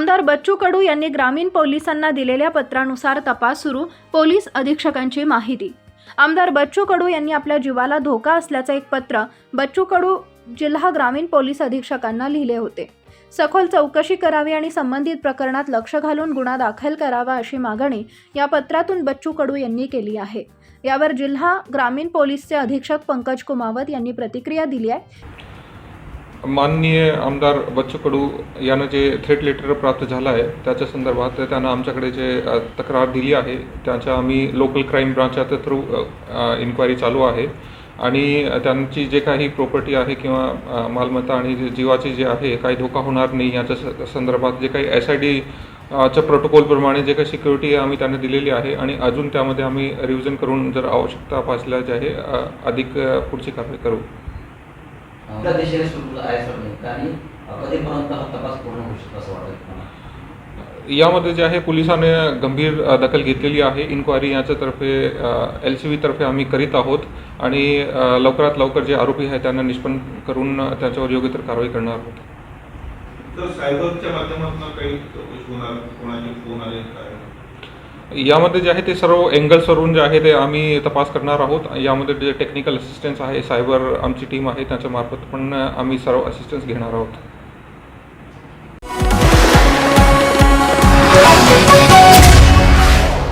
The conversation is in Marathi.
आमदार बच्चू कडू यांनी ग्रामीण पोलिसांना दिलेल्या पत्रानुसार तपास सुरू पोलीस अधीक्षकांची माहिती. आमदार बच्चू कडू यांनी आपल्या जीवाला धोका असल्याचं एक पत्र बच्चू कडू जिल्हा ग्रामीण पोलीस अधीक्षकांना लिहिले होते. सखोल चौकशी करावी आणि संबंधित प्रकरणात लक्ष घालून गुन्हा दाखल करावा अशी मागणी या पत्रातून बच्चू कडू यांनी केली आहे. यावर जिल्हा ग्रामीण पोलीसचे अधीक्षक पंकज कुमावत यांनी प्रतिक्रिया दिली आहे. माननीय आमदार बच्चू कडू यानं जे थ्रेट लेटर प्राप्त झालं आहे त्याच्या संदर्भात त्यानं आमच्याकडे जे तक्रार दिली आहे त्याच्या आम्ही लोकल क्राईम ब्रांचच्या थ्रू इन्क्वायरी चालू आहे. आणि त्यांची जे काही प्रॉपर्टी आहे किंवा मालमत्ता आणि जे जीवाची जे आहे काही धोका होणार नाही याच्या स- संदर्भात जे काही एस आय डी च्या प्रोटोकॉलप्रमाणे जे काही सिक्युरिटी आम्ही त्यांना दिलेली आहे आणि अजून त्यामध्ये आम्ही रिव्हिजन करून जर आवश्यकता भासल्या जे आहे अधिक पुढची कारवाई करू. कुठल्या दिशेने सुरू आहे सर आणि कधीपर्यंत हा तपास पूर्ण होऊ शकतो असं वाटतं तुम्हाला? यामध्ये जे आहे पोलिसांनी गंभीर दखल घेतलेली आहे. इन्क्वायरी याच्यातर्फे एल सी तर्फे आम्ही करीत आहोत. आणि लवकरात लवकर जे आरोपी आहे त्यांना निष्पन्न करून त्याच्यावर योग्य तर कारवाई करणार आहोत. तर सायबरच्या माध्यमातून काही कोणाचे फोन आले काय? यामध्ये जे आहे ते सर्व अँगल्सवरून जे आहे ते आम्ही तपास करणार आहोत. यामध्ये जे टेक्निकल असिस्टन्स आहे सायबर आमची टीम आहे त्याच्यामार्फत पण आम्ही सर्व असिस्टन्स घेणार आहोत.